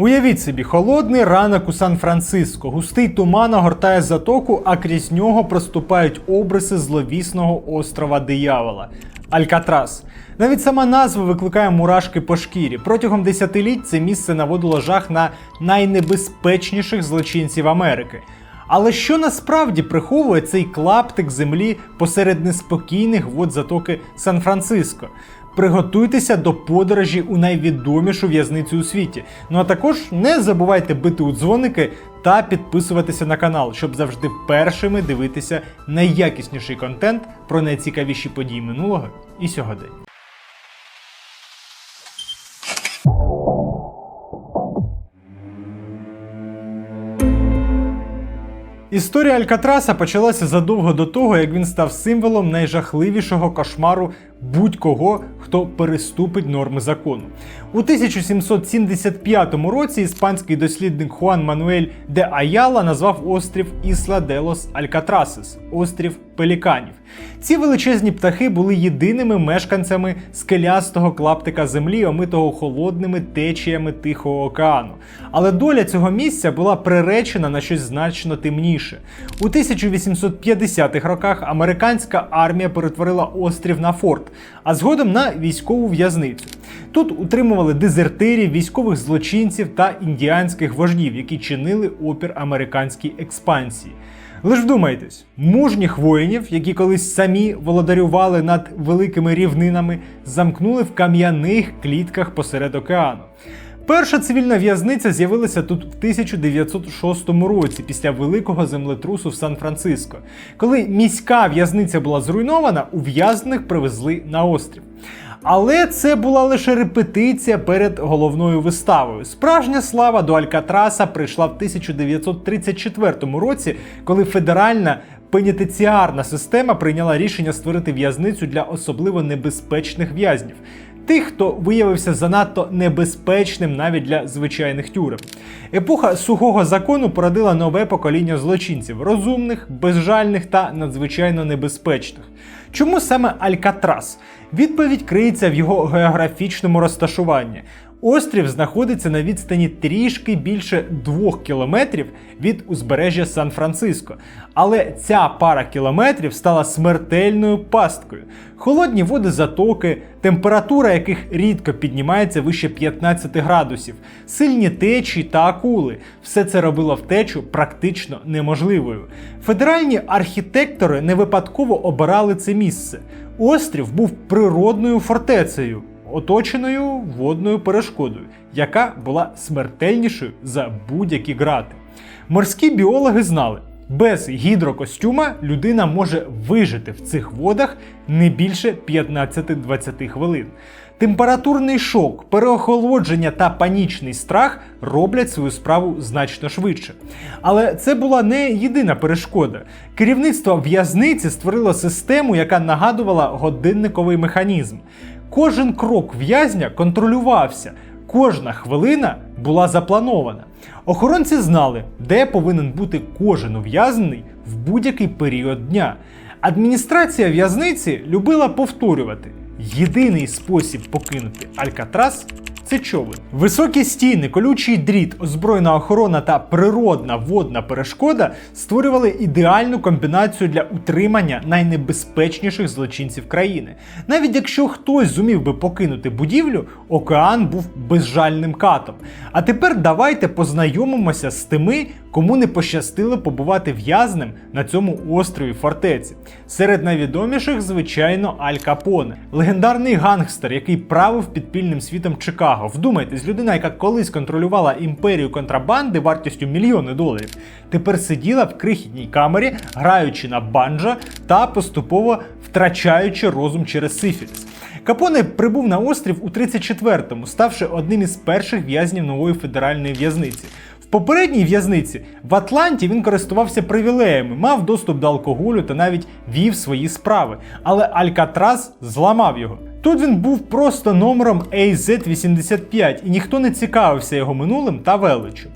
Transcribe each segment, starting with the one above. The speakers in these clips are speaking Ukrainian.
Уявіть собі, холодний ранок у Сан-Франциско, густий туман огортає затоку, а крізь нього проступають обриси зловісного острова диявола. Алькатрас. Навіть сама назва викликає мурашки по шкірі. Протягом десятиліть це місце наводило жах на найнебезпечніших злочинців Америки. Але що насправді приховує цей клаптик землі посеред неспокійних вод затоки Сан-Франциско? Приготуйтеся до подорожі у найвідомішу в'язницю у світі. Ну а також не забувайте бити у дзвоники та підписуватися на канал, щоб завжди першими дивитися найякісніший контент про найцікавіші події минулого і сьогодення. Історія Алькатраса почалася задовго до того, як він став символом найжахливішого кошмару будь-кого, хто переступить норми закону. У 1775 році іспанський дослідник Хуан Мануель де Аяла назвав острів Ісла де лос Алькатрасес острів пеліканів. Ці величезні птахи були єдиними мешканцями скелястого клаптика землі, омитого холодними течіями Тихого океану. Але доля цього місця була приречена на щось значно темніше. У 1850-х роках американська армія перетворила острів на форт, а згодом на військову в'язницю. Тут утримували дезертирів, військових злочинців та індіанських вождів, які чинили опір американській експансії. Лиш вдумайтесь, мужніх воїнів, які колись самі володарювали над великими рівнинами, замкнули в кам'яних клітках посеред океану. Перша цивільна в'язниця з'явилася тут в 1906 році після великого землетрусу в Сан-Франциско. Коли міська в'язниця була зруйнована, ув'язнених привезли на острів. Але це була лише репетиція перед головною виставою. Справжня слава до Алькатраса прийшла в 1934 році, коли федеральна пенітенціарна система прийняла рішення створити в'язницю для особливо небезпечних в'язнів. Тих, хто виявився занадто небезпечним навіть для звичайних тюрем. Епоха сухого закону породила нове покоління злочинців розумних, безжальних та надзвичайно небезпечних. Чому саме Алькатрас? Відповідь криється в його географічному розташуванні. Острів знаходиться на відстані трішки більше двох кілометрів від узбережжя Сан-Франциско. Але ця пара кілометрів стала смертельною пасткою. Холодні води затоки, температура яких рідко піднімається вище 15 градусів, сильні течії та акули. Все це робило втечу практично неможливою. Федеральні архітектори не випадково обирали це місце. Острів був природною фортецею оточеною водною перешкодою, яка була смертельнішою за будь-які грати. Морські біологи знали, без гідрокостюма людина може вижити в цих водах не більше 15-20 хвилин. Температурний шок, переохолодження та панічний страх роблять свою справу значно швидше. Але це була не єдина перешкода. Керівництво в'язниці створило систему, яка нагадувала годинниковий механізм. Кожен крок в'язня контролювався, кожна хвилина була запланована. Охоронці знали, де повинен бути кожен ув'язнений в будь-який період дня. Адміністрація в'язниці любила повторювати: єдиний спосіб покинути Алькатрас це човен. Високі стіни, колючий дріт, озброєна охорона та природна водна перешкода створювали ідеальну комбінацію для утримання найнебезпечніших злочинців країни. Навіть якщо хтось зумів би покинути будівлю, океан був безжальним катом. А тепер давайте познайомимося з тими, кому не пощастило побувати в'язнем на цьому острові фортеці. Серед найвідоміших, звичайно, Аль Капоне, легендарний гангстер, який правив підпільним світом Чикаго. Вдумайтесь, людина, яка колись контролювала імперію контрабанди вартістю мільйони доларів, тепер сиділа в крихітній камері, граючи на банджа та поступово втрачаючи розум через сифіліс. Капоне прибув на острів у 34-му, ставши одним із перших в'язнів нової федеральної в'язниці. Попередній в'язниці в Атланті він користувався привілеями, мав доступ до алкоголю та навіть вів свої справи. Але Алькатрас зламав його. Тут він був просто номером AZ-85 і ніхто не цікавився його минулим та величчю.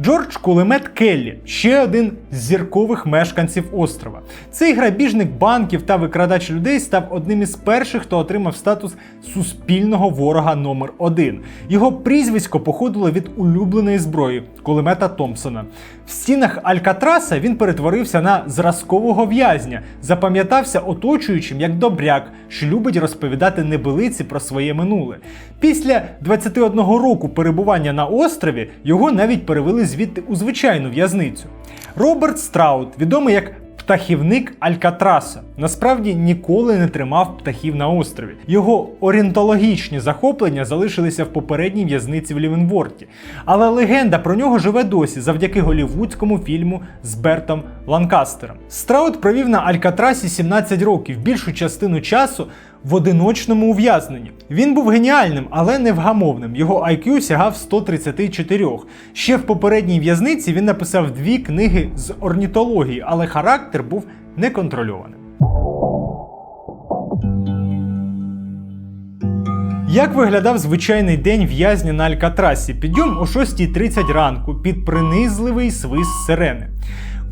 Джордж Кулемет Келлі ще один з зіркових мешканців острова. Цей грабіжник банків та викрадач людей став одним із перших, хто отримав статус суспільного ворога номер 1 Його прізвисько походило від улюбленої зброї кулемета Томпсона. В стінах Алькатраса він перетворився на зразкового в'язня, запам'ятався оточуючим як добряк, що любить розповідати небилиці про своє минуле. Після 21 року перебування на острові його навіть перевели звідти у звичайну в'язницю. Роберт Страут, відомий як птахівник Алькатраса, насправді ніколи не тримав птахів на острові. Його орієнтологічні захоплення залишилися в попередній в'язниці в Лівенворті. Але легенда про нього живе досі завдяки голівудському фільму з Бертом Ланкастером. Страут провів на Алькатрасі 17 років, більшу частину часу в одиночному ув'язненні. Він був геніальним, але невгамовним. Його IQ сягав 134. Ще в попередній в'язниці він написав дві книги з орнітології, але характер був неконтрольованим. Як виглядав звичайний день в'язня на Алькатрасі? Підйом о 6.30 ранку під принизливий свист сирени.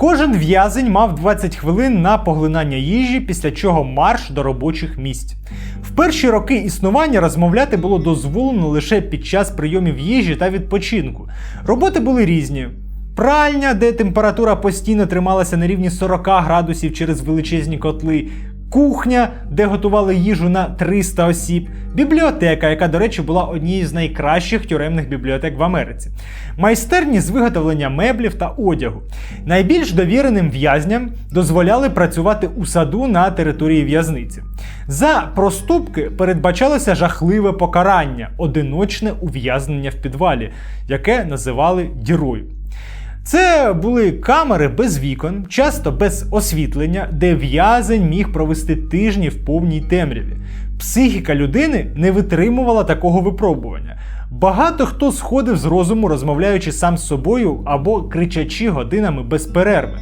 Кожен в'язень мав 20 хвилин на поглинання їжі, після чого марш до робочих місць. В перші роки існування розмовляти було дозволено лише під час прийомів їжі та відпочинку. Роботи були різні. Пральня, де температура постійно трималася на рівні 40 градусів через величезні котли, кухня, де готували їжу на 300 осіб, бібліотека, яка, до речі, була однією з найкращих тюремних бібліотек в Америці, майстерні з виготовлення меблів та одягу. Найбільш довіреним в'язням дозволяли працювати у саду на території в'язниці. За проступки передбачалося жахливе покарання, одиночне ув'язнення в підвалі, яке називали дірою. Це були камери без вікон, часто без освітлення, де в'язень міг провести тижні в повній темряві. Психіка людини не витримувала такого випробування. Багато хто сходив з розуму, розмовляючи сам з собою або кричачи годинами без перерви.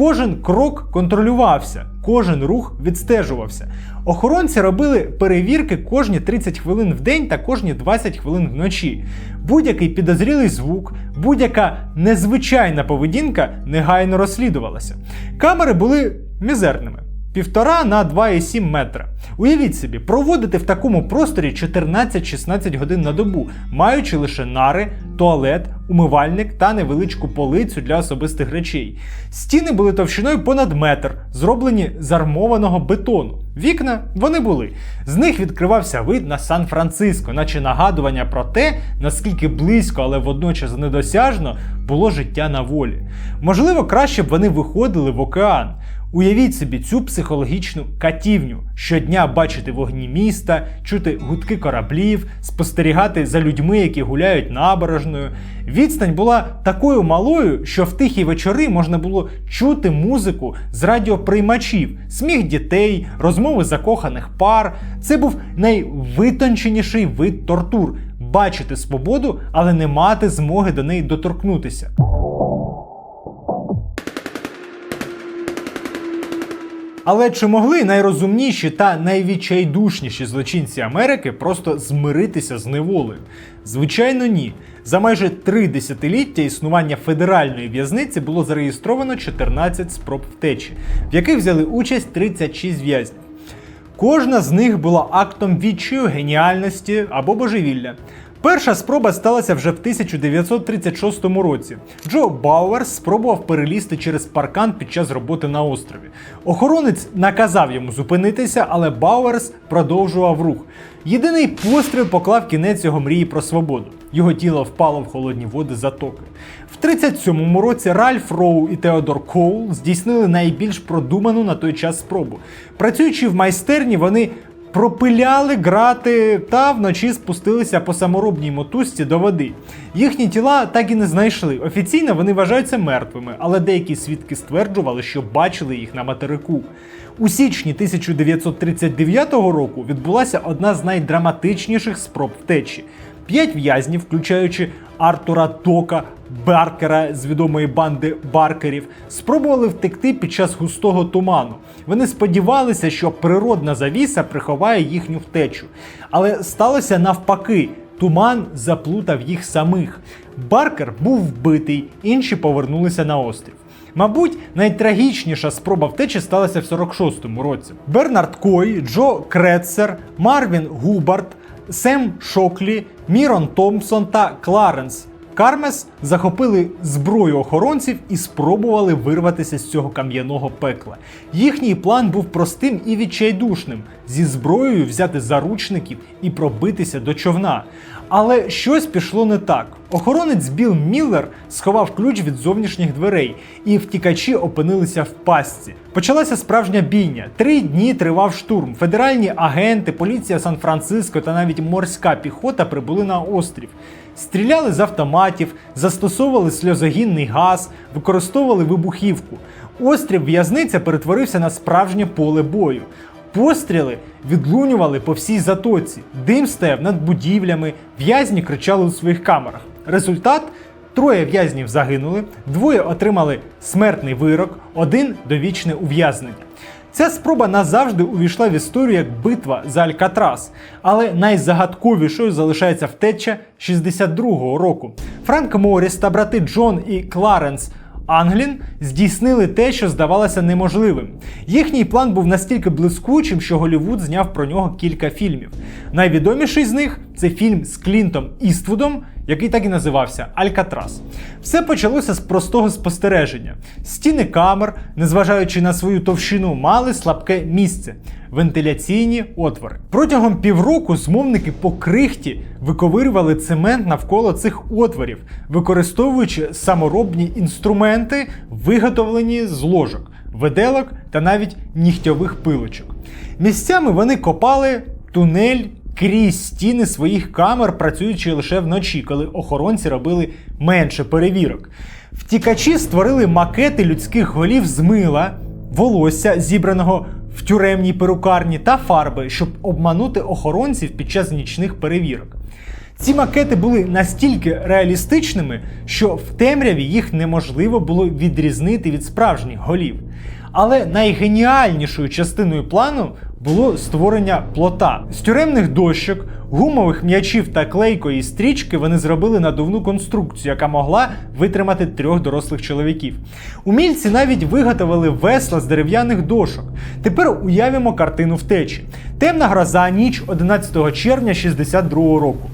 Кожен крок контролювався, кожен рух відстежувався. Охоронці робили перевірки кожні 30 хвилин в день та кожні 20 хвилин вночі. Будь-який підозрілий звук, будь-яка незвичайна поведінка негайно розслідувалася. Камери були мізерними. Півтора на 2,7 метра. Уявіть собі, проводити в такому просторі 14-16 годин на добу, маючи лише нари, туалет, умивальник та невеличку полицю для особистих речей. Стіни були товщиною понад метр, зроблені з армованого бетону. Вікна вони були. З них відкривався вид на Сан-Франциско, наче нагадування про те, наскільки близько, але водночас недосяжно було життя на волі. Можливо, краще б вони виходили в океан. Уявіть собі цю психологічну катівню. Щодня бачити вогні міста, чути гудки кораблів, спостерігати за людьми, які гуляють набережною. Відстань була такою малою, що в тихі вечори можна було чути музику з радіоприймачів, сміх дітей, розмови закоханих пар. Це був найвитонченіший вид тортур бачити свободу, але не мати змоги до неї доторкнутися. Але чи могли найрозумніші та найвідчайдушніші злочинці Америки просто змиритися з неволею? Звичайно, ні. За майже три десятиліття існування федеральної в'язниці було зареєстровано 14 спроб втечі, в яких взяли участь 36 в'язнів. Кожна з них була актом відчаю, геніальності або божевілля. Перша спроба сталася вже в 1936 році. Джо Бауерс спробував перелізти через паркан під час роботи на острові. Охоронець наказав йому зупинитися, але Бауерс продовжував рух. Єдиний постріл поклав кінець його мрії про свободу. Його тіло впало в холодні води затоки. В 37-му році Ральф Роу і Теодор Коул здійснили найбільш продуману на той час спробу. Працюючи в майстерні, вони пропиляли грати та вночі спустилися по саморобній мотузці до води. Їхні тіла так і не знайшли. Офіційно вони вважаються мертвими, але деякі свідки стверджували, що бачили їх на материку. У січні 1939 року відбулася одна з найдраматичніших спроб втечі. П'ять в'язнів, включаючи Артура Тока, Баркера з відомої банди Баркерів, спробували втекти під час густого туману. Вони сподівалися, що природна завіса приховає їхню втечу. Але сталося навпаки. туман заплутав їх самих. Баркер був вбитий, інші повернулися на острів. Мабуть, найтрагічніша спроба втечі сталася в 46-му році. Бернард Кой, Джо Кретцер, Марвін Губард, Сем Шоклі, Мірон Томпсон та Кларенс Кармес захопили зброю охоронців і спробували вирватися з цього кам'яного пекла. Їхній план був простим і відчайдушним: зі зброєю взяти заручників і пробитися до човна. Але щось пішло не так. Охоронець Біл Міллер сховав ключ від зовнішніх дверей, і втікачі опинилися в пастці. Почалася справжня бійня. Три дні тривав штурм. Федеральні агенти, поліція Сан-Франциско та навіть морська піхота прибули на острів. Стріляли з автоматів, застосовували сльозогінний газ, використовували вибухівку. Острів в'язниця перетворився на справжнє поле бою. Постріли відлунювали по всій затоці, дим стояв над будівлями, в'язні кричали у своїх камерах. Результат троє в'язнів загинули, двоє отримали смертний вирок, один довічне ув'язнення. Ця спроба назавжди увійшла в історію як битва за Алькатрас, але найзагадковішою залишається втеча 62-го року. Франк Моріс та брати Джон і Кларенс Англін здійснили те, що здавалося неможливим. Їхній план був настільки блискучим, що Голівуд зняв про нього кілька фільмів. Найвідоміший з них це фільм з Клінтом Іствудом, який так і називався Алькатрас. Все почалося з простого спостереження. Стіни камер, незважаючи на свою товщину, мали слабке місце вентиляційні отвори. Протягом півроку змовники по крихті виковирювали цемент навколо цих отворів, використовуючи саморобні інструменти, виготовлені з ложок, виделок та навіть нігтьових пилочок. Місцями вони копали тунель. Крізь стіни своїх камер, працюючи лише вночі, коли охоронці робили менше перевірок. Втікачі створили макети людських голів з мила, волосся, зібраного в тюремній перукарні, та фарби, щоб обманути охоронців під час нічних перевірок. Ці макети були настільки реалістичними, що в темряві їх неможливо було відрізнити від справжніх голів. Але найгеніальнішою частиною плану було створення плота. З тюремних дощок, гумових м'ячів та клейкої стрічки вони зробили надувну конструкцію, яка могла витримати трьох дорослих чоловіків. Умільці навіть виготовили весла з дерев'яних дошок. Тепер уявимо картину втечі. Темна гроза ніч 11 червня 62 року.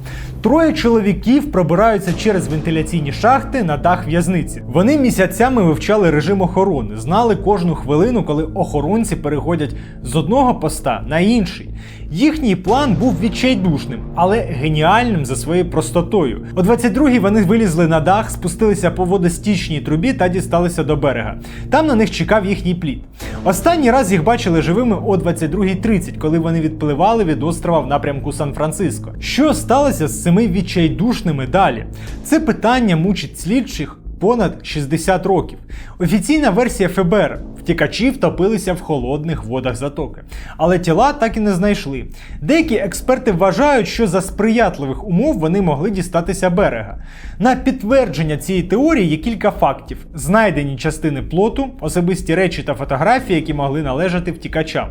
Троє чоловіків пробираються через вентиляційні шахти на дах в'язниці. Вони місяцями вивчали режим охорони, знали кожну хвилину, коли охоронці переходять з одного поста на інший. Їхній план був відчайдушним, але геніальним за своєю простотою. О 22-й вони вилізли на дах, спустилися по водостічній трубі та дісталися до берега. Там на них чекав їхній плід. Останній раз їх бачили живими о 22.30, коли вони відпливали від острова в напрямку Сан-Франциско. Що сталося з цими відчайдушними далі? Це питання мучить слідчих. Понад 60 років. Офіційна версія ФБР втікачі втопилися в холодних водах затоки, але тіла так і не знайшли. Деякі експерти вважають, що за сприятливих умов вони могли дістатися берега. На підтвердження цієї теорії є кілька фактів: знайдені частини плоту, особисті речі та фотографії, які могли належати втікачам.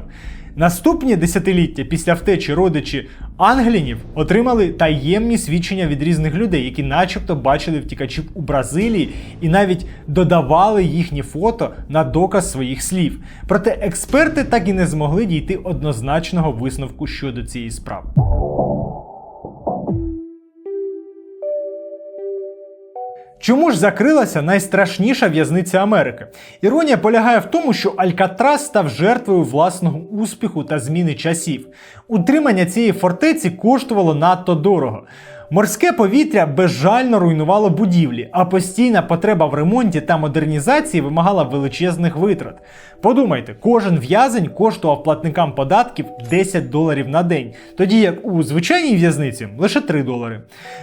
Наступні десятиліття після втечі родичі англінів отримали таємні свідчення від різних людей, які, начебто, бачили втікачів у Бразилії і навіть додавали їхні фото на доказ своїх слів. Проте експерти так і не змогли дійти однозначного висновку щодо цієї справи. Чому ж закрилася найстрашніша в'язниця Америки? Іронія полягає в тому, що Алькатрас став жертвою власного успіху та зміни часів. Утримання цієї фортеці коштувало надто дорого. Морське повітря безжально руйнувало будівлі, а постійна потреба в ремонті та модернізації вимагала величезних витрат. Подумайте, кожен в'язень коштував платникам податків 10 доларів на день, тоді як у звичайній в'язниці лише 3 долари.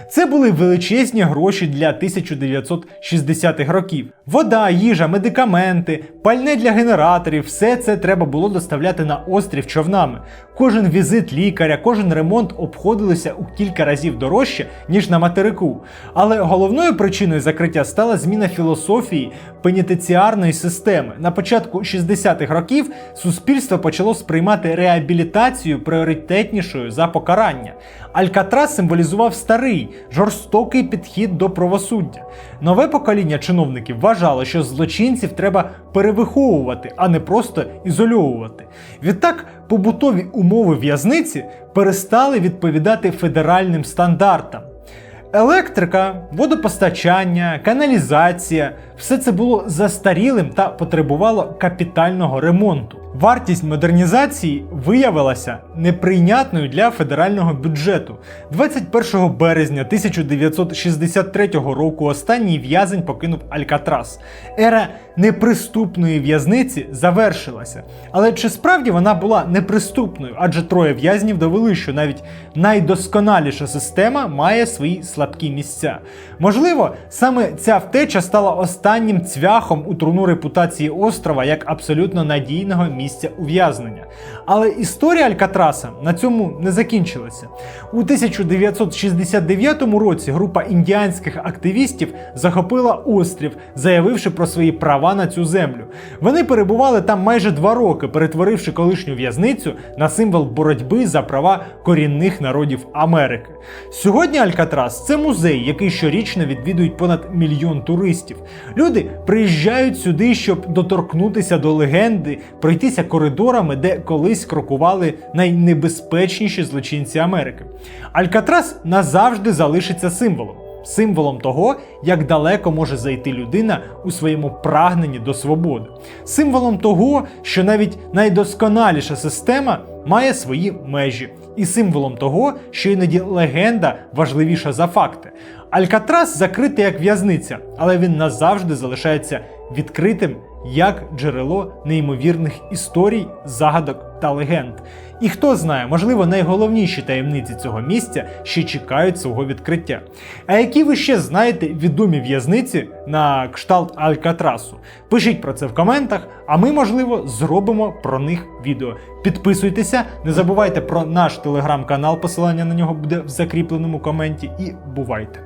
Це були величезні гроші для 1960-х років. Вода, їжа, медикаменти, пальне для генераторів все це треба було доставляти на острів човнами. Кожен візит лікаря, кожен ремонт обходилися у кілька разів дорожче, ніж на материку. Але головною причиною закриття стала зміна філософії пенітенціарної системи. На початку 60-х років суспільство почало сприймати реабілітацію пріоритетнішою за покарання. Алькатрас символізував старий, жорстокий підхід до правосуддя. Нове покоління чиновників вважало, що злочинців треба перевиховувати, а не просто ізольовувати. Відтак, побутові умови в'язниці перестали відповідати федеральним стандартам. Електрика, водопостачання, каналізація все це було застарілим та потребувало капітального ремонту. Вартість модернізації виявилася неприйнятною для федерального бюджету. 21 березня 1963 року останній в'язень покинув Алькатрас. Ера неприступної в'язниці завершилася. Але чи справді вона була неприступною? Адже троє в'язнів довели, що навіть найдосконаліша система має свої слабкі місця. Можливо, саме ця втеча стала останнім цвяхом у труну репутації острова як абсолютно надійного місця ув'язнення. Але історія Алькатраса на цьому не закінчилася. У 1969 році група індіанських активістів захопила острів, заявивши про свої права на цю землю. Вони перебували там майже два роки, перетворивши колишню в'язницю на символ боротьби за права корінних народів Америки. Сьогодні Алькатрас це музей, який щорічно відвідують понад мільйон туристів. Люди приїжджають сюди, щоб доторкнутися до легенди, пройтися коридорами, де колись крокували найнебезпечніші злочинці Америки. Алькатрас назавжди залишиться символом. Символом того, як далеко може зайти людина у своєму прагненні до свободи, символом того, що навіть найдосконаліша система має свої межі, і символом того, що іноді легенда важливіша за факти. Алькатрас закритий як в'язниця, але він назавжди залишається відкритим як джерело неймовірних історій, загадок та легенд. І хто знає, можливо, найголовніші таємниці цього місця ще чекають свого відкриття. А які ви ще знаєте відомі в'язниці на кшталт Алькатрасу? Пишіть про це в коментах, а ми, можливо, зробимо про них відео. Підписуйтеся, не забувайте про наш телеграм-канал, посилання на нього буде в закріпленому коменті. І бувайте!